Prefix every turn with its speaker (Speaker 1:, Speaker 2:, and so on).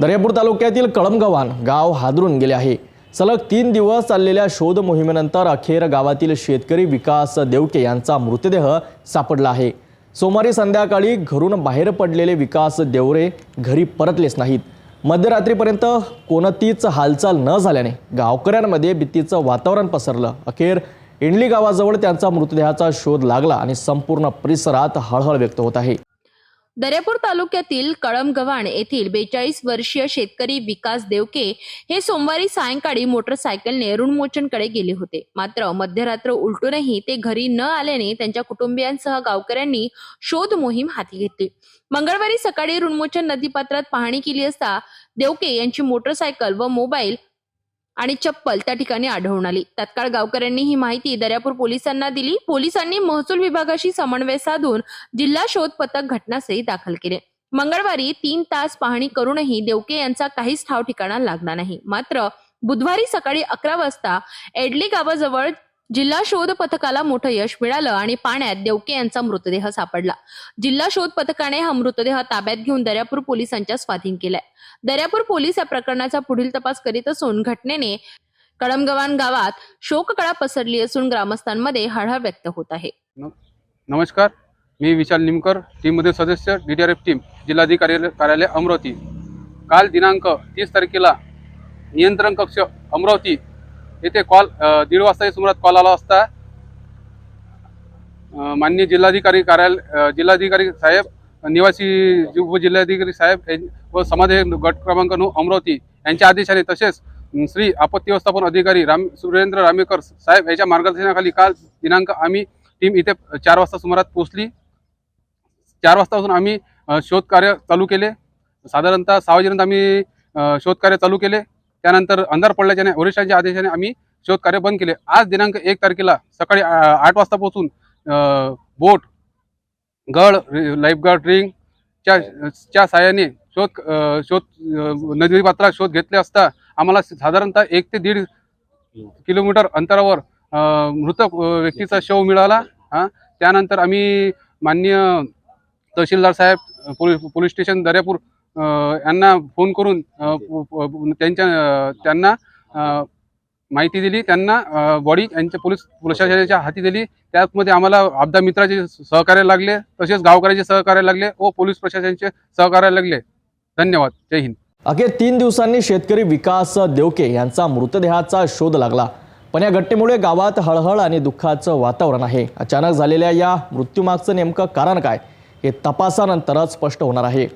Speaker 1: दर्यापूर तालुक्यातील कळमगव्हाण गाव हादरून गेले आहे. सलग तीन दिवस चाललेल्या शोध मोहिमेनंतर अखेर गावातील शेतकरी विकास देवके यांचा मृतदेह सापडला आहे. सोमवारी संध्याकाळी घरून बाहेर पडलेले विकास देवरे घरी परतलेच नाहीत. मध्यरात्रीपर्यंत कोणतीच हालचाल न झाल्याने गावकऱ्यांमध्ये भीतीचं वातावरण पसरलं. अखेर इंडली गावाजवळ त्यांचा मृतदेहाचा शोध लागला आणि संपूर्ण परिसरात हळहळ व्यक्त होत आहे.
Speaker 2: दर्यापूर तालुक्यातील कळमगव्हाण येथील बेचाळीस वर्षीय शेतकरी विकास देवके हे सोमवारी सायंकाळी मोटरसायकलने ऋणमोचनकडे गेले होते. मात्र मध्यरात्र उलटूनही ते घरी न आल्याने त्यांच्या कुटुंबियांसह गावकऱ्यांनी शोध मोहीम हाती घेतली. मंगळवारी सकाळी ऋणमोचन नदीपात्रात पाहणी केली असता देवके यांची मोटरसायकल व मोबाईल आणि चप्पल त्या ठिकाणी आढळून आली. तत्काळ गावकऱ्यांनी ही माहिती दर्यापूर पोलिसांना दिली. पोलिसांनी महसूल विभागाशी समन्वय साधून जिल्हा शोध पथक घटनास्थळी दाखल केले. मंगळवारी तीन तास पाहणी करूनही देवके यांचा काहीच ठाव ठिकाणा लागला नाही. मात्र बुधवारी सकाळी अकरा वाजता एडली गावाजवळ जिल्हा शोध पथकाला मोठं यश मिळालं आणि पाण्यात देवके यांचा मृतदेह सापडला. जिल्हा शोध पथकाने हा मृतदेह ताब्यात घेऊन दर्यापूर पोलिसांच्या स्वाधीन केलाय. दर्यापूर पोलीस या प्रकरणाचा पुढील तपास करीत असून घटनेने कळमगवान गावात शोककळा पसरली असून ग्रामस्थांमध्ये हळहळ व्यक्त होत आहे.
Speaker 3: नमस्कार. मी विशाल निमकर टीममधील सदस्य डी आर एफ टीम जिल्हाधिकारी कार्यालय अमरावती. काल दिनांक तीस तारखेला नियंत्रण कक्ष अमरावती येथे कॉल दीड वाजता सुमारात कॉल आला असता. माननीय जिल्हाधिकारी कार्यालय जिल्हाधिकारी साहेब निवासी उपजिल्हाधिकारी साहेब व समाज गट क्रमांक नऊ अमरावती यांच्या आदेशाने तसेच श्री आपत्ती व्यवस्थापन अधिकारी राम सुरेंद्र रामेकर साहेब यांच्या मार्गदर्शनाखाली काल दिनांक आम्ही टीम इथे चार वाजता सुमारात पोहोचली. चार वाजतापासून आम्ही शोधकार्य चालू केले. साधारणतः सहा वाजेपर्यंत आम्ही शोधकार्य चालू केले. त्यानंतर अंधार पडल्याच्याने वरिष्ठांच्या आदेशाने आम्ही शोधकार्य बंद केले. आज दिनांक एक तारखेला सकाळी आठ वाजता पोहोचून बोट गड लाईफगार्ड रिंग च्या च्या साहाय्याने शोध शोध नदी पात्रात शोध घेतले असता आम्हाला साधारणतः एक ते दीड किलोमीटर अंतरावर मृत व्यक्तीचा शव मिळाला. हा त्यानंतर आम्ही माननीय तहसीलदार साहेब पोलीस पोलीस स्टेशन दर्यापूर यांना फोन करून त्यांच्या त्यांना माहिती दिली त्यांना बॉडी यांच्या पोलीस प्रशासनाच्या हाती दिली. त्यामध्ये आम्हाला आपदा मित्राचे सहकार्य लागले तसेच गावकऱ्याचे सहकार्य लागले व पोलीस प्रशासनाचे सहकार्य लागले. धन्यवाद. जय हिंद.
Speaker 1: अखेर तीन दिवसांनी शेतकरी विकास देवके यांचा मृतदेहाचा शोध लागला. पण या घटनेमुळे गावात हळहळ आणि दुःखाचं वातावरण आहे. अचानक झालेल्या या मृत्यूमागचं नेमकं कारण काय हे तपासानंतरच स्पष्ट होणार आहे.